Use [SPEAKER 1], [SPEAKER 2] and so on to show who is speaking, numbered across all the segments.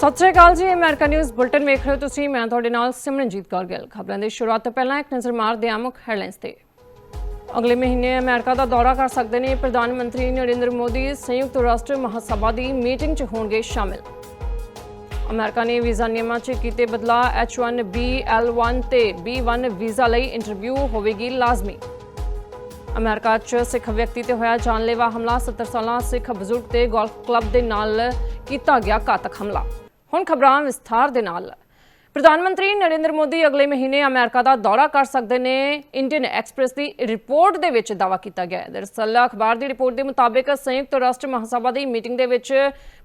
[SPEAKER 1] ਸਤਿ ਸ਼੍ਰੀ ਅਕਾਲ ਜੀ, America news bulletin ਵੇਖ ਰਹੇ ਹੋ ਤੁਸੀਂ। ਮੈਂ ਤੁਹਾਡੇ ਨਾਲ ਸਿਮਰਨਜੀਤ ਕੌਰ ਗਿੱਲ। ਖਬਰਾਂ ਦੀ ਸ਼ੁਰੂਆਤ ਤੋਂ ਪਹਿਲਾਂ ਇੱਕ ਨਜ਼ਰ ਮਾਰਦੇ ਹਾਂ ਮੁੱਖ ਹੈਡਲਾਈਨਸ ਤੇ। ਅਗਲੇ ਮਹੀਨੇ ਅਮਰੀਕਾ ਦਾ ਦੌਰਾ ਕਰ ਸਕਦੇ ਨੇ ਪ੍ਰਧਾਨ ਮੰਤਰੀ ਨਰਿੰਦਰ ਮੋਦੀ। ਸੰਯੁਕਤ ਰਾਸ਼ਟਰ ਮਹਾਸਭਾ ਦੀ ਮੀਟਿੰਗ 'ਚ ਹੋਣਗੇ ਸ਼ਾਮਿਲ। ਅਮਰੀਕਾ ਨੇ ਵੀਜ਼ਾ ਨਿਯਮਾਂ 'ਚ ਕੀਤੇ ਬਦਲਾਅ। H1B L1 ਤੇ B1 ਵੀਜ਼ਾ ਲਈ ਇੰਟਰਵਿਊ ਹੋਵੇਗੀ ਲਾਜ਼ਮੀ। ਅਮਰੀਕਾ 'ਚ ਸਿੱਖ ਵਿਅਕਤੀ ਤੇ ਹੋਇਆ ਜਾਨਲੇਵਾ ਹਮਲਾ। 70 ਸਾਲਾ ਸਿੱਖ ਬਜ਼ੁਰਗ ਤੇ ਗੋਲਫ ਕਲੱਬ ਦੇ ਨਾਲ ਕੀਤਾ ਗਿਆ ਘਾਤਕ ਹਮਲਾ। ਹੁਣ ਖਬਰਾਂ ਵਿਸਥਾਰ ਦੇ ਨਾਲ। ਪ੍ਰਧਾਨ ਮੰਤਰੀ ਨਰਿੰਦਰ ਮੋਦੀ ਅਗਲੇ ਮਹੀਨੇ ਅਮਰੀਕਾ ਦਾ ਦੌਰਾ ਕਰ ਸਕਦੇ ਨੇ। ਇੰਡੀਅਨ ਐਕਸਪ੍ਰੈਸ ਦੀ ਰਿਪੋਰਟ ਦੇ ਵਿੱਚ ਦਾਅਵਾ ਕੀਤਾ ਗਿਆ ਹੈ। ਦਰਅਸਲ, ਅਖਬਾਰ ਦੀ ਰਿਪੋਰਟ ਦੇ ਮੁਤਾਬਕ ਸੰਯੁਕਤ ਰਾਸ਼ਟਰ ਮਹਾਸਭਾ ਦੀ ਮੀਟਿੰਗ ਦੇ ਵਿੱਚ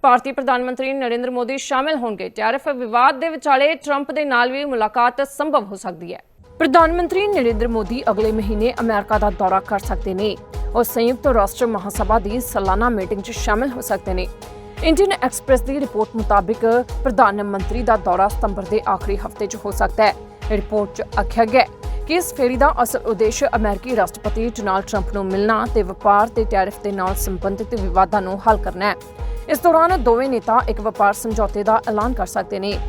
[SPEAKER 1] ਭਾਰਤੀ ਪ੍ਰਧਾਨ ਮੰਤਰੀ ਨਰਿੰਦਰ ਮੋਦੀ ਸ਼ਾਮਿਲ ਹੋਣਗੇ। ਟੈਰਿਫ ਵਿਵਾਦ ਦੇ ਵਿਚਾਲੇ ਟਰੰਪ ਦੇ ਨਾਲ ਵੀ ਮੁਲਾਕਾਤ ਸੰਭਵ ਹੋ ਸਕਦੀ ਹੈ। ਪ੍ਰਧਾਨ ਮੰਤਰੀ ਨਰਿੰਦਰ ਮੋਦੀ ਅਗਲੇ ਮਹੀਨੇ ਅਮਰੀਕਾ ਦਾ ਦੌਰਾ ਕਰ ਸਕਦੇ ਨੇ। ਉਹ ਸੰਯੁਕਤ ਰਾਸ਼ਟਰ ਮਹਾਸਭਾ ਦੀ ਸਾਲਾਨਾ ਮੀਟਿੰਗ 'ਚ ਸ਼ਾਮਿਲ ਹੋ ਸਕਦੇ ਨੇ। ਇੰਡੀਅਨ ਐਕਸਪ੍ਰੈਸ ਦੀ ਰਿਪੋਰਟ ਮੁਤਾਬਕ ਪ੍ਰਧਾਨ ਮੰਤਰੀ ਦਾ ਦੌਰਾ ਸਤੰਬਰ ਦੇ ਆਖਰੀ ਹਫ਼ਤੇ 'ਚ ਹੋ ਸਕਦਾ ਹੈ। ਰਿਪੋਰਟ 'ਚ ਆਖਿਆ ਗਿਆ ਕਿ ਇਸ ਫੇਰੀ ਦਾ ਅਸਲ ਉਦੇਸ਼ ਅਮਰੀਕੀ ਰਾਸ਼ਟਰਪਤੀ ਡੋਨਾਲਡ ਟਰੰਪ ਨੂੰ ਮਿਲਣਾ ਤੇ ਵਪਾਰ ਤੇ ਟੈਰਿਫ ਦੇ ਨਾਲ ਸੰਬੰਧਿਤ ਵਿਵਾਦਾਂ ਨੂੰ ਹੱਲ ਕਰਨਾ ਹੈ। ਇਸ ਦੌਰਾਨ ਦੋਵੇਂ ਨੇਤਾ ਇੱਕ ਵਪਾਰ ਸਮਝੌਤੇ ਦਾ ਐਲਾਨ ਕਰ ਸਕਦੇ ਨੇ।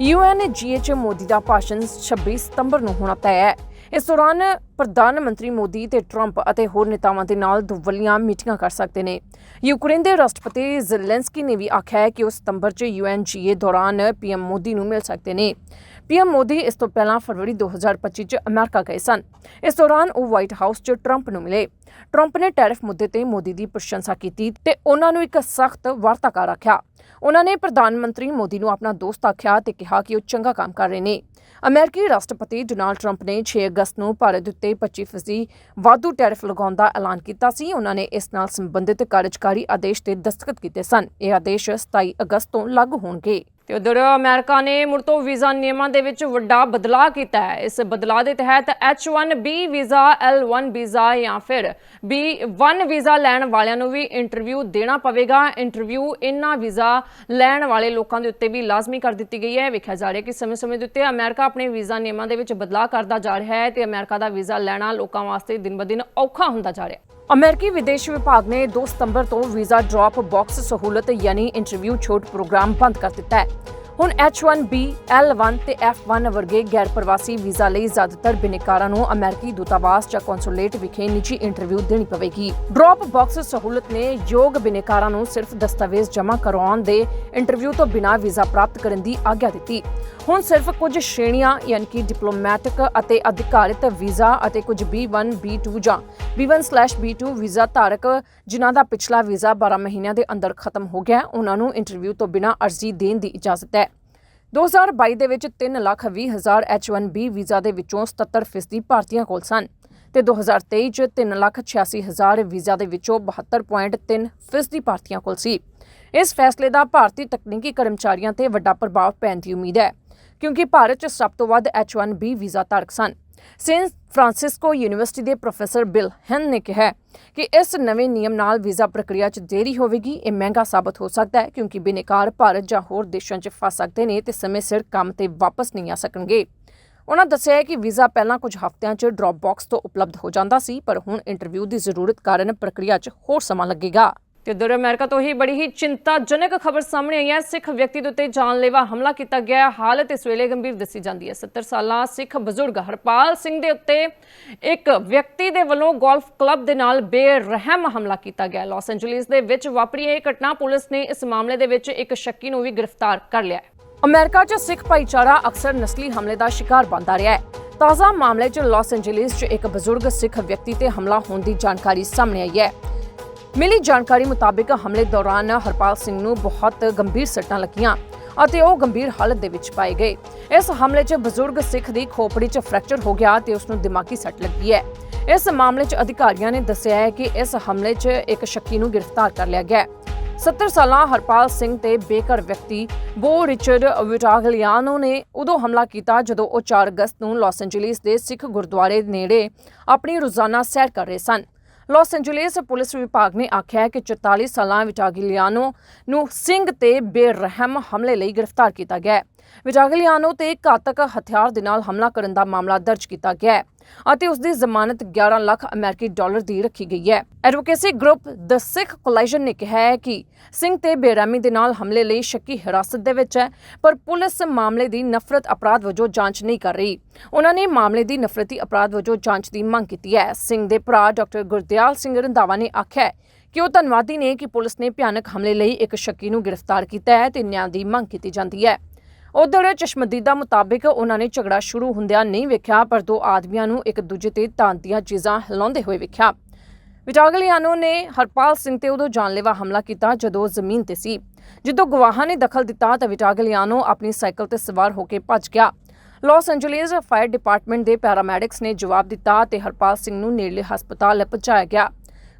[SPEAKER 1] ਯੂਐਨਜੀਐਚ ਮੋਦੀ ਦਾ ਭਾਸ਼ਣ 26 ਸਤੰਬਰ ਨੂੰ ਹੋਣਾ ਤੈਅ ਹੈ। ਇਸ ਦੌਰਾਨ ਪ੍ਰਧਾਨ ਮੰਤਰੀ ਮੋਦੀ ਤੇ ਟਰੰਪ ਅਤੇ ਹੋਰ ਨੇਤਾਵਾਂ ਦੇ ਨਾਲ ਦੁਵੱਲੀਆਂ ਮੀਟਿੰਗਾਂ ਕਰ ਸਕਦੇ ਨੇ। ਯੂਕਰੇਨ ਦੇ ਰਾਸ਼ਟਰਪਤੀ ਜ਼ੈਲੈਂਸਕੀ ਨੇ ਵੀ ਆਖਿਆ ਹੈ ਕਿ ਉਹ ਸਤੰਬਰ 'ਚ ਯੂਐਨਜੀਏ ਦੌਰਾਨ ਪੀਐਮ ਮੋਦੀ ਨੂੰ ਮਿਲ ਸਕਦੇ ਨੇ। ਪੀਐਮ ਮੋਦੀ ਇਸ ਤੋਂ ਪਹਿਲਾਂ ਫਰਵਰੀ 2025 ਚ ਅਮਰੀਕਾ ਗਏ ਸਨ। ਇਸ ਦੌਰਾਨ ਉਹ ਵਾਈਟ ਹਾਊਸ 'ਚ ਟਰੰਪ ਨੂੰ ਮਿਲੇ। ਟਰੰਪ ਨੇ ਟੈਰਿਫ ਮੁੱਦੇ ਤੇ ਮੋਦੀ ਦੀ ਪ੍ਰਸ਼ੰਸਾ ਕੀਤੀ ਤੇ ਉਹਨਾਂ ਨੂੰ ਇੱਕ ਸਖਤ ਵਾਰਤਾਕਾਰ ਆਖਿਆ। ਉਹਨਾਂ ਨੇ ਪ੍ਰਧਾਨ ਮੰਤਰੀ ਮੋਦੀ ਨੂੰ ਆਪਣਾ ਦੋਸਤ ਆਖਿਆ ਤੇ ਕਿਹਾ ਕਿ ਉਹ ਚੰਗਾ ਕੰਮ ਕਰ ਰਹੇ ਨੇ। ਅਮਰੀਕੀ ਰਾਸ਼ਟਰਪਤੀ ਡੋਨਾਲਡ ਟਰੰਪ ਨੇ 6 ਅਗਸਤ ਨੂੰ ਭਾਰਤ ਉੱਤੇ 25% ਵਾਧੂ ਟੈਰਿਫ ਲਗਾਉਣ ਦਾ ਐਲਾਨ ਕੀਤਾ ਸੀ। ਉਹਨਾਂ ਨੇ ਇਸ ਨਾਲ ਸੰਬੰਧਿਤ ਕਾਰਜਕਾਰੀ ਆਦੇਸ਼ ਤੇ ਦਸਤਖਤ ਕੀਤੇ ਸਨ। ਇਹ ਆਦੇਸ਼ 27 ਅਗਸਤ ਤੋਂ ਲਾਗੂ ਹੋਣਗੇ। ਤੇ ਉਧਰ ਅਮਰੀਕਾ ਨੇ ਮੁੜ ਤੋਂ ਵੀਜ਼ਾ ਨਿਯਮਾਂ ਦੇ ਵਿੱਚ ਵੱਡਾ ਬਦਲਾਅ ਕੀਤਾ ਹੈ। ਇਸ ਬਦਲਾਅ ਦੇ ਤਹਿਤ H1B ਵੀਜ਼ਾ L1 ਵੀਜ਼ਾ ਜਾਂ ਫਿਰ B1 ਵੀਜ਼ਾ ਲੈਣ ਵਾਲਿਆਂ ਨੂੰ ਵੀ ਇੰਟਰਵਿਊ ਦੇਣਾ ਪਵੇਗਾ। ਇੰਟਰਵਿਊ ਇਨ੍ਹਾਂ ਵੀਜ਼ਾ ਲੈਣ ਵਾਲੇ ਲੋਕਾਂ ਦੇ ਉੱਤੇ ਵੀ ਲਾਜ਼ਮੀ ਕਰ ਦਿੱਤੀ ਗਈ ਹੈ। ਵੇਖਿਆ ਜਾ ਰਿਹਾ ਕਿ ਸਮੇਂ-ਸਮੇਂ ਦੇ ਉੱਤੇ ਅਮਰੀਕਾ ਆਪਣੇ ਵੀਜ਼ਾ ਨਿਯਮਾਂ ਦੇ ਵਿੱਚ ਬਦਲਾਅ ਕਰਦਾ ਜਾ ਰਿਹਾ ਹੈ ਤੇ ਅਮਰੀਕਾ ਦਾ ਵੀਜ਼ਾ ਲੈਣਾ ਲੋਕਾਂ ਵਾਸਤੇ ਦਿਨ-ਬਦਿਨ ਔਖਾ ਹੁੰਦਾ ਜਾ ਰਿਹਾ ਹੈ। ਅਮਰੀਕੀ ਵਿਦੇਸ਼ ਵਿਭਾਗ ਨੇ 2 ਸਤੰਬਰ ਤੋਂ ਵੀਜ਼ਾ ਡ੍ਰੌਪ ਬਾਕਸ ਸਹੂਲਤ ਯਾਨੀ ਇੰਟਰਵਿਊ ਛੋਟ ਪ੍ਰੋਗਰਾਮ ਬੰਦ ਕਰ ਦਿੱਤਾ ਹੈ। ਹੁਣ H1B, L1 ਤੇ F1 ਵਰਗੇ ਗੈਰ ਪ੍ਰਵਾਸੀ ਵੀਜ਼ਾ ਲਈ ਜ਼ਿਆਦਾਤਰ ਬਿਨੇਕਾਰਾਂ ਨੂੰ ਅਮਰੀਕੀ ਦੂਤਾਵਾਸ ਜਾਂ ਕੌਂਸੂਲੇਟ ਵਿਖੇ ਨਿੱਜੀ ਇੰਟਰਵਿਊ ਦੇਣੀ ਪਵੇਗੀ। ਡ੍ਰੌਪ ਬਾਕਸ ਸਹੂਲਤ ਨੇ ਯੋਗ ਬਿਨੇਕਾਰਾਂ ਨੂੰ ਸਿਰਫ ਦਸਤਾਵੇਜ਼ ਜਮ੍ਹਾਂ ਕਰਵਾਉਣ ਦੇ ਇੰਟਰਵਿਊ ਤੋਂ ਬਿਨਾਂ ਵੀਜ਼ਾ ਪ੍ਰਾਪਤ ਕਰਨ ਦੀ ਆਗਿਆ ਦਿੱਤੀ। ਹੁਣ ਸਿਰਫ ਕੁਝ ਸ਼੍ਰੇਣੀਆਂ ਯਾਨੀ ਕਿ ਡਿਪਲੋਮੈਟਿਕ ਅਤੇ ਅਧਿਕਾਰਿਤ ਵੀਜ਼ਾ ਅਤੇ ਕੁਝ B1, B2 ਜਾਂ B1/B2 ਵੀਜ਼ਾ ਧਾਰਕ ਜਿਨ੍ਹਾਂ ਦਾ ਪਿਛਲਾ ਵੀਜ਼ਾ 12 ਮਹੀਨਿਆਂ ਦੇ ਅੰਦਰ ਖਤਮ ਹੋ ਗਿਆ ਹੈ, ਉਹਨਾਂ ਨੂੰ ਇੰਟਰਵਿਊ ਤੋਂ ਬਿਨਾਂ ਅਰਜ਼ੀ ਦੇਣ ਦੀ ਇਜਾਜ਼ਤ ਹੈ। 2022 ਦੇ ਵਿੱਚ 3,20,000 H1B ਵੀਜ਼ਾ ਦੇ ਵਿੱਚੋਂ 77% ਭਾਰਤੀਆਂ ਕੋਲ ਸਨ ਤੇ 2023 ਚ 3,86,000 ਵੀਜ਼ਾ ਦੇ ਵਿੱਚੋਂ 72.3% ਭਾਰਤੀਆਂ ਕੋਲ ਸੀ। ਇਸ ਫੈਸਲੇ ਦਾ ਭਾਰਤੀ ਤਕਨੀਕੀ ਕਰਮਚਾਰੀਆਂ ਤੇ ਵੱਡਾ ਪ੍ਰਭਾਵ ਪੈਣ ਦੀ ਉਮੀਦ ਹੈ। ਕਿਉਂਕਿ ਭਾਰਤ 'ਚ ਸਭ ਤੋਂ ਵੱਧ H1B ਵੀਜ਼ਾ ਧਾਰਕ ਸਨ। ਸੇਂਟ ਫ੍ਰਾਂਸਿਸਕੋ ਯੂਨੀਵਰਸਿਟੀ ਦੇ ਪ੍ਰੋਫੈਸਰ ਬਿਲ ਹੈਨ ਨੇ ਕਿਹਾ ਕਿ ਇਸ ਨਵੇਂ ਨਿਯਮ ਨਾਲ ਵੀਜ਼ਾ ਪ੍ਰਕਿਰਿਆ 'ਚ ਦੇਰੀ ਹੋਵੇਗੀ, ਇਹ ਮਹਿੰਗਾ ਸਾਬਤ ਹੋ ਸਕਦਾ ਹੈ ਕਿਉਂਕਿ ਬਿਨੇਕਾਰ ਭਾਰਤ ਜਾਂ ਹੋਰ ਦੇਸ਼ਾਂ 'ਚ ਫਸ ਸਕਦੇ ਨੇ ਤੇ ਸਮੇਂ ਸਿਰ ਕੰਮ ਤੇ ਵਾਪਸ ਨਹੀਂ ਆ ਸਕਣਗੇ। ਉਹਨਾਂ ਦੱਸਿਆ ਕਿ ਵੀਜ਼ਾ ਪਹਿਲਾਂ ਕੁਝ ਹਫ਼ਤਿਆਂ 'ਚ ਡ੍ਰੌਪ ਬਾਕਸ ਤੋਂ ਉਪਲਬਧ ਹੋ ਜਾਂਦਾ ਸੀ, ਪਰ ਹੁਣ ਇੰਟਰਵਿਊ ਦੀ ਜ਼ਰੂਰਤ ਕਾਰਨ ਪ੍ਰਕਿਰਿਆ 'ਚ ਹੋਰ ਸਮਾਂ ਲੱਗੇਗਾ। ਤੇ ਉਧਰ ਅਮਰੀਕਾ ਤੋਂ ਹੀ ਬੜੀ ਹੀ ਚਿੰਤਾਜਨਕ ਖਬਰ ਸਾਹਮਣੇ ਆਈ ਹੈ। ਸਿੱਖ ਵਿਅਕਤੀ ਦੇ ਉੱਤੇ ਜਾਨਲੇਵਾ ਹਮਲਾ ਕੀਤਾ ਗਿਆ ਹੈ। ਹਾਲਤ ਇਸ ਵੇਲੇ ਗੰਭੀਰ ਦੱਸੀ ਜਾਂਦੀ ਹੈ। 70 ਸਾਲਾ ਸਿੱਖ ਬਜ਼ੁਰਗ ਹਰਪਾਲ ਸਿੰਘ ਦੇ ਉੱਤੇ ਇੱਕ ਵਿਅਕਤੀ ਦੇ ਵੱਲੋਂ ਗੋਲਫ ਕਲੱਬ ਦੇ ਨਾਲ ਬੇਰਹਿਮ ਹਮਲਾ ਕੀਤਾ ਗਿਆ ਲਾਸ ਐਂਜਲਿਸ ਦੇ ਵਿੱਚ ਵਾਪਰੀ ਇਹ ਘਟਨਾ ਪੁਲਿਸ ਨੇ ਇਸ ਮਾਮਲੇ ਦੇ ਵਿੱਚ ਇੱਕ ਸ਼ੱਕੀ ਨੂੰ ਵੀ ਗ੍ਰਿਫਤਾਰ ਕਰ ਲਿਆ ਹੈ। ਅਮਰੀਕਾ 'ਚ ਸਿੱਖ ਭਾਈਚਾਰਾ ਅਕਸਰ ਨਸਲੀ ਹਮਲੇ ਦਾ ਸ਼ਿਕਾਰ ਬਣਦਾ ਰਿਹਾ ਹੈ। ਤਾਜ਼ਾ ਮਾਮਲੇ 'ਚ ਲਾਸ ਐਂਜਲਿਸ 'ਚ ਇੱਕ ਬਜ਼ੁਰਗ ਸਿੱਖ ਵਿਅਕਤੀ ਤੇ ਹਮਲਾ ਹੋਣ ਦੀ ਜਾਣਕਾਰੀ ਸਾਹਮਣੇ ਆਈ ਹੈ। ਮਿਲੀ ਜਾਣਕਾਰੀ ਮੁਤਾਬਕ ਹਮਲੇ ਦੌਰਾਨ ਹਰਪਾਲ ਸਿੰਘ ਨੂੰ ਬਹੁਤ ਗੰਭੀਰ ਸੱਟਾਂ ਲੱਗੀਆਂ ਅਤੇ ਉਹ ਗੰਭੀਰ ਹਾਲਤ ਦੇ ਵਿੱਚ ਪਾਏ ਗਏ। ਇਸ ਹਮਲੇ 'ਚ ਬਜ਼ੁਰਗ ਸਿੱਖ ਦੀ ਖੋਪੜੀ 'ਚ ਫ੍ਰੈਕਚਰ ਹੋ ਗਿਆ ਤੇ ਉਸ ਨੂੰ ਦਿਮਾਗੀ ਸੱਟ ਲੱਗੀ ਹੈ। ਇਸ ਮਾਮਲੇ 'ਚ ਅਧਿਕਾਰੀਆਂ ਨੇ ਦੱਸਿਆ ਹੈ ਕਿ ਇਸ ਹਮਲੇ 'ਚ ਇੱਕ ਸ਼ੱਕੀ ਨੂੰ ਗ੍ਰਿਫਤਾਰ ਕਰ ਲਿਆ ਗਿਆ ਹੈ। 70 ਸਾਲਾ ਹਰਪਾਲ ਸਿੰਘ ਤੇ ਬੇਕਰ ਵਿਅਕਤੀ ਬੋ ਰਿਚਰਡ ਵਿਟਾਗਲੀਆਨੋ ਨੇ ਉਦੋਂ ਹਮਲਾ ਕੀਤਾ ਜਦੋਂ ਉਹ 4 ਅਗਸਤ ਨੂੰ ਲਾਸ ਐਂਜਲਿਸ ਦੇ ਸਿੱਖ ਗੁਰਦੁਆਰੇ ਨੇੜੇ ਆਪਣੀ ਰੋਜ਼ਾਨਾ ਸੈਰ ਕਰ ਰਹੇ ਸਨ। ਲਾਸ ਐਂਜਲਿਸ ਪੁਲਿਸ ਵਿਭਾਗ ਨੇ ਆਖਿਆ ਹੈ ਕਿ 44 ਸਾਲਾਂ ਵਿਟਾਗਲੀਆਨੋ ਨੂੰ ਸਿੰਘ ਤੇ ਬੇਰਹਿਮ ਹਮਲੇ ਲਈ ਗ੍ਰਿਫਤਾਰ ਕੀਤਾ ਗਿਆ ਹੈ। ਵਿਟਾਗਲੀਆਨੋ ਤੇ ਘਾਤਕ ਹਥਿਆਰ ਦੇ ਨਾਲ ਹਮਲਾ ਕਰਨ ਦਾ ਮਾਮਲਾ ਦਰਜ ਕੀਤਾ ਗਿਆ ਹੈ ਅਤੇ ਉਸ ਦੀ ਜ਼ਮਾਨਤ 11 ਲੱਖ ਅਮਰੀਕੀ ਡਾਲਰ ਦੀ ਰੱਖੀ ਗਈ ਹੈ। ਐਡਵੋਕੇਸੀ ਗਰੁੱਪ ਦ ਸਿੱਖ ਕੋਲਾਈਜਨ ਨੇ ਕਿਹਾ ਹੈ ਕਿ ਸਿੰਘ ਤੇ ਬੇਰਹਿਮੀ ਦੇ ਨਾਲ ਹਮਲੇ ਲਈ ਸ਼ੱਕੀ ਹਿਰਾਸਤ ਦੇ ਵਿੱਚ ਹੈ, ਪਰ ਪੁਲਿਸ ਮਾਮਲੇ ਦੀ ਨਫ਼ਰਤ ਅਪਰਾਧ ਵਜੋਂ ਜਾਂਚ ਨਹੀਂ ਕਰ ਰਹੀ। ਉਹਨਾਂ ਨੇ ਮਾਮਲੇ ਦੀ ਨਫ਼ਰਤੀ ਅਪਰਾਧ ਵਜੋਂ ਜਾਂਚ ਦੀ ਮੰਗ ਕੀਤੀ ਹੈ। ਸਿੰਘ ਦੇ ਭਰਾ ਡਾਕਟਰ ਗੁਰਦਿਆਲ ਸਿੰਘ ਰੰਧਾਵਾ ਨੇ ਆਖਿਆ ਕਿ ਉਹ ਧੰਨਵਾਦੀ ਨੇ ਕਿ ਪੁਲਿਸ ਨੇ ਭਿਆਨਕ ਹਮਲੇ ਲਈ ਇੱਕ ਸ਼ੱਕੀ ਨੂੰ ਗ੍ਰਿਫਤਾਰ ਕੀਤਾ ਹੈ ਤੇ ਨਿਆਂ ਦੀ ਮੰਗ ਕੀਤੀ ਜਾਂਦੀ ਹੈ। ਉਧਰ ਚਸ਼ਮਦੀਦਾ ਮੁਤਾਬਿਕ ਉਹਨਾਂ ਨੇ ਝਗੜਾ ਸ਼ੁਰੂ ਹੁੰਦਿਆਂ ਨਹੀਂ ਵੇਖਿਆ, ਪਰ ਦੋ ਆਦਮੀਆਂ ਨੂੰ ਇੱਕ ਦੂਜੇ ਤੇ ਤਾਂਦੀਆਂ ਚੀਜ਼ਾਂ ਹਿਲਾਉਂਦੇ ਹੋਏ ਵੇਖਿਆ। ਵਿਟਾਗਲਿਆਨੋ ਨੇ ਹਰਪਾਲ ਸਿੰਘ ਤੇ ਉਦੋਂ ਜਾਨਲੇਵਾ ਹਮਲਾ ਕੀਤਾ ਜਦੋਂ ਜ਼ਮੀਨ ਤੇ ਸੀ। ਜਦੋਂ ਗਵਾਹਾਂ ਨੇ ਦਖਲ ਦਿੱਤਾ ਤਾਂ ਵਿਟਾਗਲੀਆਨੋ ਆਪਣੀ ਸਾਈਕਲ ਤੇ ਸਵਾਰ ਹੋ ਕੇ ਭੱਜ ਗਿਆ। ਲਾਸ ਐਂਜਲੀਸ ਫਾਇਰ ਡਿਪਾਰਟਮੈਂਟ ਦੇ ਪੈਰਾਮੈਡਿਕਸ ਨੇ ਜਵਾਬ ਦਿੱਤਾ ਤੇ ਹਰਪਾਲ ਸਿੰਘ ਨੂੰ ਨੇੜਲੇ ਹਸਪਤਾਲ ਪਹੁੰਚਾਇਆ ਗਿਆ।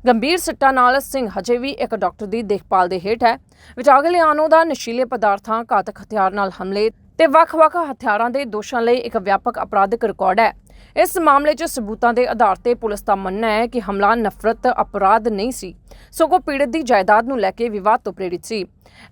[SPEAKER 1] ਗੰਭੀਰ ਸੱਟਾਂ ਨਾਲ ਸਿੰਘ ਹਜੇ ਵੀ ਇੱਕ ਡਾਕਟਰ ਦੀ ਦੇਖਭਾਲ ਦੇ ਹੇਠ ਹੈ। ਵਿਟਾਗਲਿਆਨੋ ਦਾ ਨਸ਼ੀਲੇ ਪਦਾਰਥਾਂ, ਘਾਤਕ ਹਥਿਆਰ ਨਾਲ ਹਮਲੇ ਤੇ ਵੱਖ-ਵੱਖ ਹਥਿਆਰਾਂ ਦੇ ਦੋਸ਼ਾਂ ਲਈ ਇੱਕ ਵਿਆਪਕ ਅਪਰਾਧਿਕ ਰਿਕਾਰਡ ਹੈ। ਇਸ ਮਾਮਲੇ 'ਚ ਸਬੂਤਾਂ ਦੇ ਆਧਾਰ ਤੇ ਪੁਲਿਸ ਦਾ ਮੰਨਣਾ ਹੈ ਕਿ ਹਮਲਾ ਨਫ਼ਰਤ, ਅਪਰਾਧ ਨਹੀਂ ਸੀ, ਸਗੋਂ ਪੀੜਤ ਦੀ ਜਾਇਦਾਦ ਨੂੰ ਲੈ ਕੇ ਵਿਵਾਦ ਤੋਂ ਪ੍ਰੇਰਿਤ ਸੀ।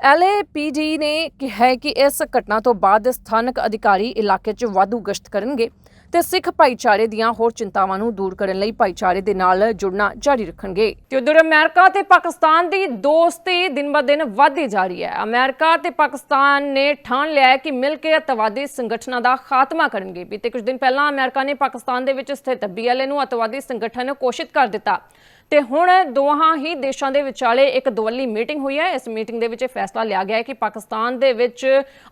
[SPEAKER 1] ਐਲਏਪੀਡੀ ਨੇ ਕਿਹਾ ਕਿ ਇਸ ਘਟਨਾ ਤੋਂ ਬਾਅਦ ਸਥਾਨਕ ਅਧਿਕਾਰੀ ਇਲਾਕੇ 'ਚ ਵਾਧੂ ਗਸ਼ਤ ਕਰਨਗੇ। ਤੇ ਸਿੱਖ ਭਾਈਚਾਰੇ ਦੀਆਂ ਹੋਰ ਚਿੰਤਾਵਾਂ ਨੂੰ ਦੂਰ ਕਰਨ ਲਈ ਭਾਈਚਾਰੇ ਦੇ ਨਾਲ ਜੁੜਨਾ ਜਾਰੀ ਰੱਖਣਗੇ। ਤੇ ਉਧਰ ਅਮਰੀਕਾ ਤੇ ਪਾਕਿਸਤਾਨ ਦੀ ਦੋਸਤੀ ਦਿਨ-ਬ-ਦਿਨ ਵਧਦੀ ਜਾ ਰਹੀ ਹੈ। ਅਮਰੀਕਾ ਤੇ ਪਾਕਿਸਤਾਨ ਨੇ ਠਾਣ ਲਿਆ ਹੈ ਕਿ ਮਿਲ ਕੇ ਅਤਵਾਦੀ ਸੰਗਠਨਾਂ ਦਾ ਖਾਤਮਾ ਕਰਨਗੇ। ਬੀਤੇ ਕੁਝ ਦਿਨ ਪਹਿਲਾਂ ਅਮਰੀਕਾ ਨੇ ਪਾਕਿਸਤਾਨ ਦੇ ਵਿੱਚ ਸਥਿਤ ਬੀਐਲਏ ਨੂੰ ਅਤਵਾਦੀ ਸੰਗਠਨ ਘੋਸ਼ਿਤ ਕਰ ਦਿੱਤਾ। ਤੇ ਹੁਣ ਦੋਹਾਂ ਹੀ ਦੇਸ਼ਾਂ ਦੇ ਵਿਚਾਲੇ ਇੱਕ ਦਵੱਲੀ ਮੀਟਿੰਗ ਹੋਈ ਹੈ। ਇਸ ਮੀਟਿੰਗ ਦੇ ਵਿੱਚ ਇਹ ਫੈਸਲਾ ਲਿਆ ਗਿਆ ਹੈ ਕਿ ਪਾਕਿਸਤਾਨ ਦੇ ਵਿੱਚ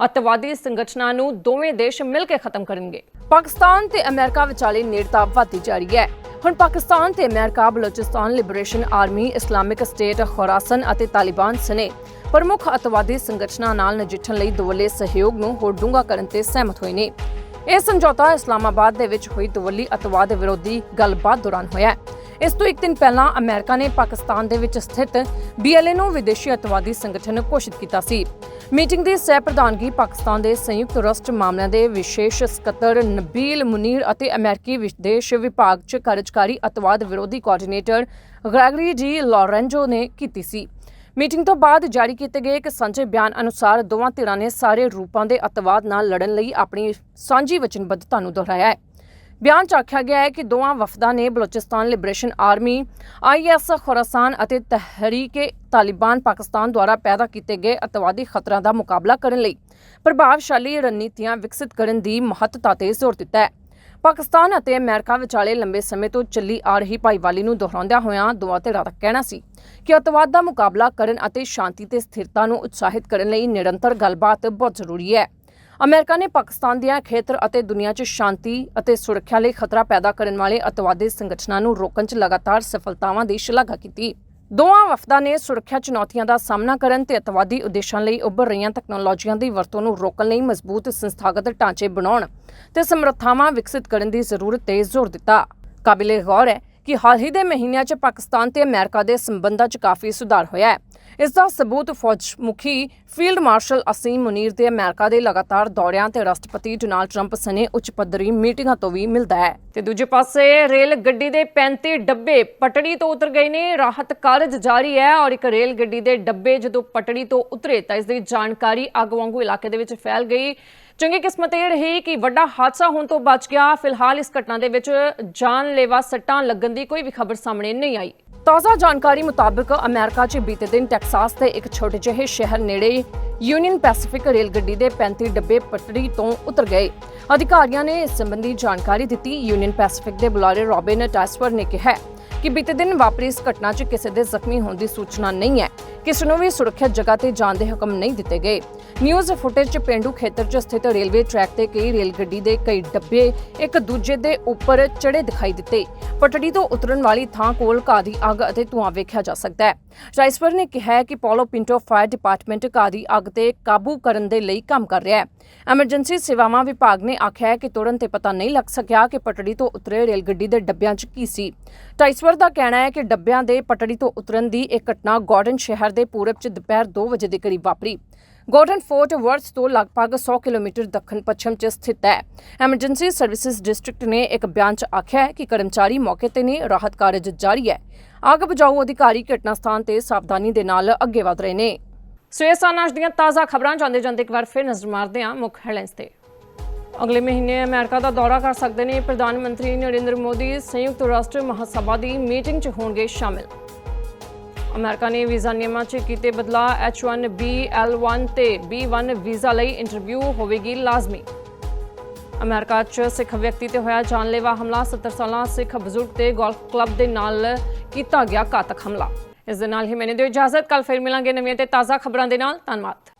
[SPEAKER 1] ਅਤਵਾਦੀ ਸੰਗਠਨਾਂ ਨੂੰ ਦੋਵੇਂ ਦੇਸ਼ ਮਿਲ ਕੇ ਖਤਮ ਕਰਨਗੇ। ਪਾਕਿਸਤਾਨ ਤੇ ਅਮਰੀਕਾ ਵਿਚਾਲੇ ਨੇੜਤਾ ਵਧਦੀ ਜਾ ਰਹੀ ਹੈ। ਹੁਣ ਪਾਕਿਸਤਾਨ ਤੇ America, Balochistan, liberation army, Islamic state Khorasan ਅਤੇ ਤਾਲਿਬਾਨ ਸਨੇ ਪ੍ਰਮੁੱਖ ਅਤਵਾਦੀ ਸੰਗਠਨਾਂ ਨਾਲ ਨਜਿੱਠਣ ਲਈ ਦਵੱਲੇ ਸਹਿਯੋਗ ਨੂੰ ਹੋਰ ਡੂੰਘਾ ਕਰਨ ਤੇ ਸਹਿਮਤ ਹੋਏ ਨੇ। ਇਹ ਸਮਝੌਤਾ ਇਸਲਾਮਾਬਾਦ ਦੇ ਵਿੱਚ ਹੋਈ ਦਵੱਲੀ ਅਤਵਾਦ ਵਿਰੋਧੀ ਗੱਲਬਾਤ ਦੌਰਾਨ ਹੋਇਆ ਹੈ। ਇਸ ਤੋਂ ਇੱਕ ਦਿਨ ਪਹਿਲਾਂ ਅਮਰੀਕਾ ਨੇ ਪਾਕਿਸਤਾਨ ਦੇ ਵਿੱਚ ਸਥਿਤ ਬੀਐਲਏ ਨੂੰ ਵਿਦੇਸ਼ੀ ਅਤਵਾਦੀ ਸੰਗਠਨ ਘੋਸ਼ਿਤ ਕੀਤਾ ਸੀ। ਮੀਟਿੰਗ ਦੀ ਸਹਿ ਪ੍ਰਧਾਨਗੀ ਪਾਕਿਸਤਾਨ ਦੇ ਸੰਯੁਕਤ ਰਾਸ਼ਟਰ ਮਾਮਲਿਆਂ ਦੇ ਵਿਸ਼ੇਸ਼ ਸਕੱਤਰ ਨਬੀਲ ਮੁਨੀਰ ਅਤੇ ਅਮਰੀਕੀ ਵਿਦੇਸ਼ ਵਿਭਾਗ 'ਚ ਕਾਰਜਕਾਰੀ ਅਤਵਾਦ ਵਿਰੋਧੀ ਕੋਆਰਡੀਨੇਟਰ ਗ੍ਰੈਗਰੀ ਜੀ ਲਾਰੈਂਜੋ ਨੇ ਕੀਤੀ ਸੀ। ਮੀਟਿੰਗ ਤੋਂ ਬਾਅਦ ਜਾਰੀ ਕੀਤੇ ਗਏ ਇੱਕ ਸਾਂਝੇ ਬਿਆਨ ਅਨੁਸਾਰ ਦੋਵਾਂ ਧਿਰਾਂ ਨੇ ਸਾਰੇ ਰੂਪਾਂ ਦੇ ਅਤਵਾਦ ਨਾਲ ਲੜਨ ਲਈ ਆਪਣੀ ਸਾਂਝੀ ਵਚਨਬੱਧਤਾ ਨੂੰ ਦੁਹਰਾਇਆ ਹੈ। ਬਿਆਨ 'ਚ ਆਖਿਆ ਗਿਆ ਹੈ ਕਿ ਦੋਵਾਂ ਵਫਦਾਂ ਨੇ Balochistan liberation army IS Khurasan ਅਤੇ ਤਹਿਰੀਕੇ ਤਾਲਿਬਾਨ ਪਾਕਿਸਤਾਨ ਦੁਆਰਾ ਪੈਦਾ ਕੀਤੇ ਗਏ ਅਤਵਾਦੀ ਖਤਰਾਂ ਦਾ ਮੁਕਾਬਲਾ ਕਰਨ ਲਈ ਪ੍ਰਭਾਵਸ਼ਾਲੀ ਰਣਨੀਤੀਆਂ ਵਿਕਸਿਤ ਕਰਨ ਦੀ ਮਹੱਤਤਾ ਤੇ ਜ਼ੋਰ ਦਿੱਤਾ ਹੈ। ਪਾਕਿਸਤਾਨ ਅਤੇ ਅਮਰੀਕਾ ਵਿਚਾਲੇ ਲੰਬੇ ਸਮੇਂ ਤੋਂ ਚੱਲੀ ਆ ਰਹੀ ਭਾਈਵਾਲੀ ਨੂੰ ਦੁਹਰਾਉਂਦਿਆਂ ਹੋਇਆਂ ਦੋਵਾਂ ਧਿਰਾਂ ਦਾ ਕਹਿਣਾ ਸੀ ਕਿ ਅਤਵਾਦ ਦਾ ਮੁਕਾਬਲਾ ਕਰਨ ਅਤੇ ਸ਼ਾਂਤੀ ਤੇ ਸਥਿਰਤਾ ਨੂੰ ਉਤਸ਼ਾਹਿਤ ਕਰਨ ਲਈ ਨਿਰੰਤਰ ਗੱਲਬਾਤ ਬਹੁਤ ਜ਼ਰੂਰੀ ਹੈ। ਅਮਰੀਕਾ ਨੇ ਪਾਕਿਸਤਾਨ ਦੀਆਂ ਖੇਤਰ ਅਤੇ ਦੁਨੀਆ 'ਚ ਸ਼ਾਂਤੀ ਅਤੇ ਸੁਰੱਖਿਆ ਲਈ ਖਤਰਾ ਪੈਦਾ ਕਰਨ ਵਾਲੇ ਅਤਵਾਦੀ ਸੰਗਠਨਾਂ ਨੂੰ ਰੋਕਣ 'ਚ ਲਗਾਤਾਰ ਸਫਲਤਾਵਾਂ ਦੀ ਸ਼ਲਾਘਾ ਕੀਤੀ। ਦੋਵਾਂ ਵਫਦਾਂ ਨੇ ਸੁਰੱਖਿਆ ਚੁਣੌਤੀਆਂ ਦਾ ਸਾਹਮਣਾ ਕਰਨ ਤੇ ਅਤਵਾਦੀ ਉਦੇਸ਼ਾਂ ਲਈ ਉੱਭਰ ਰਹੀਆਂ ਤਕਨਾਲੋਜੀਆਂ ਦੀ ਵਰਤੋਂ ਨੂੰ ਰੋਕਣ ਲਈ ਮਜ਼ਬੂਤ ਸੰਸਥਾਗਤ ਢਾਂਚੇ ਬਣਾਉਣ ਤੇ ਸਮਰੱਥਾਵਾਂ ਵਿਕਸਿਤ ਕਰਨ ਦੀ ਜ਼ਰੂਰਤ ਤੇ ਜ਼ੋਰ ਦਿੱਤਾ। ਕਾਬਿਲੇ ਗੌਰ ਹੈ ਕਿ ਹਾਲ ਹੀ ਦੇ ਮਹੀਨਿਆਂ 'ਚ ਪਾਕਿਸਤਾਨ ਤੇ ਅਮਰੀਕਾ ਦੇ ਸੰਬੰਧਾਂ 'ਚ ਕਾਫੀ ਸੁਧਾਰ ਹੋਇਆ ਹੈ। ਇਸ ਦਾ ਸਬੂਤ ਫੌਜ ਮੁਖੀ ਫੀਲਡ ਮਾਰਸ਼ਲ ਅਸੀਮ ਮੁਨੀਰ ਦੇ ਅਮਰੀਕਾ ਦੇ ਲਗਾਤਾਰ ਦੌਰਿਆਂ ਤੇ ਰਾਸ਼ਟਰਪਤੀ ਡੋਨਾਲਡ ਟਰੰਪ ਸਣੇ ਉੱਚ ਪੱਧਰੀ ਮੀਟਿੰਗਾਂ ਤੋਂ ਵੀ ਮਿਲਦਾ ਹੈ। ਤੇ ਦੂਜੇ ਪਾਸੇ ਰੇਲ ਗੱਡੀ ਦੇ 35 ਡੱਬੇ ਪਟੜੀ ਤੋਂ ਉਤਰ ਗਏ ਨੇ। ਰਾਹਤ ਕਾਰਜ ਜਾਰੀ ਹੈ ਔਰ ਇੱਕ ਰੇਲ ਗੱਡੀ ਦੇ ਡੱਬੇ ਜਦੋਂ ਪਟੜੀ ਤੋਂ ਉਤਰੇ ਤਾਂ ਇਸ ਦੀ ਜਾਣਕਾਰੀ ਅੱਗ ਵਾਂਗੂ ਇਲਾਕੇ ਦੇ ਵਿੱਚ ਫੈਲ ਗਈ। ਚੰਗੀ ਕਿਸਮਤ ਇਹ ਰਹੀ ਕਿ ਵੱਡਾ ਹਾਦਸਾ ਹੋਣ ਤੋਂ ਬਚ ਗਿਆ। ਫਿਲਹਾਲ ਇਸ ਘਟਨਾ ਦੇ ਵਿੱਚ ਜਾਨਲੇਵਾ ਸੱਟਾਂ ਲੱਗਣ ਦੀ ਕੋਈ ਵੀ ਖਬਰ ਸਾਹਮਣੇ ਨਹੀਂ ਆਈ। ਤਾਜ਼ਾ ਜਾਣਕਾਰੀ ਮੁਤਾਬਕ ਅਮਰੀਕਾ 'ਚ ਬੀਤੇ ਦਿਨ ਟੈਕਸਾਸ ਦੇ ਇੱਕ ਛੋਟੇ ਜਿਹੇ ਸ਼ਹਿਰ ਨੇੜੇ ਯੂਨੀਅਨ ਪੈਸੀਫਿਕ ਰੇਲ ਗੱਡੀ ਦੇ 35 ਡੱਬੇ ਪਟੜੀ ਤੋਂ ਉਤਰ ਗਏ। ਅਧਿਕਾਰੀਆਂ ਨੇ ਇਸ ਸੰਬੰਧੀ ਜਾਣਕਾਰੀ ਦਿੱਤੀ। ਯੂਨੀਅਨ ਪੈਸੀਫਿਕ ਦੇ ਬੁਲਾਰੇ ਰੋਬਿਨ ਟੈਸਵਰ ਨੇ ਕਿਹਾ ਕਿ ਬੀਤੇ ਦਿਨ ਵਾਪਰੀ ਇਸ ਘਟਨਾ 'ਚ ਕਿਸੇ ਦੇ ਜ਼ਖਮੀ ਹੋਣ ਦੀ ਸੂਚਨਾ ਨਹੀਂ ਹੈ। ਕਿਸੇ ਨੂੰ ਵੀ ਸੁਰੱਖਿਅਤ ਜਗ੍ਹਾ ਤੇ ਜਾਣ ਦੇ ਹੁਕਮ ਨਹੀਂ ਦਿੱਤੇ ਗਏ। ਨਿਊਜ਼ ਫੁਟੇਜ 'ਚ ਪਿੰਡੂ ਖੇਤਰ 'ਚ ਸਥਿਤ ਰੇਲਵੇ ਟਰੈਕ ਤੇ ਕਈ ਰੇਲ ਗੱਡੀ ਦੇ ਕਈ ਡੱਬੇ ਇੱਕ ਦੂਜੇ ਦੇ ਉੱਪਰ ਚੜੇ ਦਿਖਾਈ ਦਿੱਤੇ। ਪਟੜੀ ਤੋਂ ਉਤਰਨ ਵਾਲੀ ਥਾਂ ਕੋਲ ਘਾਹ ਦੀ ਅੱਗ ਅਤੇ ਧੂਆਂ ਵੇਖਿਆ ਜਾ ਸਕਦਾ ਹੈ। ਰਾਈਸਪਰ ਨੇ ਕਿਹਾ ਕਿ ਪੋਲੋ ਪਿੰਟੋ ਫਾਇਰ ਡਿਪਾਰਟਮੈਂਟ ਘਾਹ ਦੀ ਅੱਗ ਤੇ ਕਾਬੂ ਕਰਨ ਦੇ ਲਈ ਕੰਮ ਕਰ ਰਿਹਾ ਹੈ। ਐਮਰਜੈਂਸੀ ਸੇਵਾਵਾਂ ਵਿਭਾਗ ਨੇ ਆਖਿਆ ਹੈ ਕਿ ਤੁਰੰਤ ਤੇ ਪਤਾ ਨਹੀਂ ਲੱਗ ਸਕਿਆ ਕਿ ਪਟੜੀ ਤੋਂ ਉਤਰੇ ਰੇਲ ਗੱਡੀ ਦੇ ਡੱਬਿਆਂ 'ਚ ਕੀ ਸੀ। ਟਾਈਸਵਰ ਦਾ ਕਹਿਣਾ ਹੈ ਕਿ ਡੱਬਿਆਂ ਦੇ ਪਟੜੀ ਤੋਂ ਉਤਰਨ ਦੀ ਇਹ ਘਟਨਾ ਗਾਰਡਨ ਸ਼ਹਿਰ ਦੇ ਪੂਰਬ 'ਚ ਦੁਪਹਿਰ 2 ਵਜੇ ਦੇ ਕਰੀਬ ਵਾਪਰੀ। ਗਾਰਡਨ ਫੋਰਟ ਵਰਥ ਤੋਂ ਲਗਭਗ 100 ਕਿਲੋਮੀਟਰ ਦੱਖਣ ਪੱਛਮ 'ਚ ਸਥਿਤ ਹੈ। ਐਮਰਜੈਂਸੀ ਸਰਵਿਸਿਜ਼ ਡਿਸਟ੍ਰਿਕਟ ਨੇ ਇੱਕ ਬਿਆਨ 'ਚ ਆਖਿਆ ਹੈ ਕਿ ਕਰਮਚਾਰੀ ਮੌਕੇ ਤੇ ਨੇ ਰਾਹਤ ਕਾਰਜ ਜਾਰੀ ਹੈ। ਅੱਗ ਬੁਝਾਊ ਅਧਿਕਾਰੀ ਘਟਨਾ ਸਥਾਨ ਤੇ ਸਾਵਧਾਨੀ ਦੇ ਨਾਲ ਅੱਗੇ ਵਧ ਰਹੇ ਨੇ। ਸੋ ਇਹ ਸਨ ਅੱਜ ਦੀਆਂ ਤਾਜ਼ਾ ਖਬਰਾਂ ਜਾਂਦੇ ਜਾਂਦੇ ਇੱਕ ਵਾਰ ਫਿਰ ਨਜ਼ਰ ਮਾਰਦੇ ਹਾਂ ਮੁੱਖ ਹੈਡਲਾਈਨਸ ਤੇ। ਅਗਲੇ ਮਹੀਨੇ ਅਮਰੀਕਾ ਦਾ ਦੌਰਾ ਕਰ ਸਕਦੇ ਨੇ ਪ੍ਰਧਾਨ ਮੰਤਰੀ ਨਰਿੰਦਰ ਮੋਦੀ, ਸੰਯੁਕਤ ਰਾਸ਼ਟਰ ਮਹਾਸਭਾ ਦੀ ਮੀਟਿੰਗ 'ਚ ਹੋਣਗੇ ਸ਼ਾਮਿਲ। ਅਮਰੀਕਾ ਨੇ ਵੀਜ਼ਾ ਨਿਯਮਾਂ 'ਚ ਕੀਤੇ ਬਦਲਾਅ H1B L1 ਤੇ B1 ਵੀਜ਼ਾ ਲਈ ਇੰਟਰਵਿਊ ਹੋਵੇਗੀ ਲਾਜ਼ਮੀ। ਅਮਰੀਕਾ 'ਚ ਸਿੱਖ ਵਿਅਕਤੀ ਤੇ ਹੋਇਆ ਜਾਨਲੇਵਾ ਹਮਲਾ 70 ਸਾਲਾ ਸਿੱਖ ਬਜ਼ੁਰਗ ਤੇ ਗੋਲਫ ਕਲੱਬ ਦੇ ਨਾਲ ਕੀਤਾ ਗਿਆ ਘਾਤਕ ਹਮਲਾ। ਇਸ ਦੇ ਨਾਲ ਹੀ ਮੈਨੂੰ ਦਿਓ ਇਜਾਜ਼ਤ ਕੱਲ ਫਿਰ ਮਿਲਾਂਗੇ ਨਵੀਆਂ ਤੇ ਤਾਜ਼ਾ ਖਬਰਾਂ ਦੇ ਨਾਲ। ਧੰਨਵਾਦ।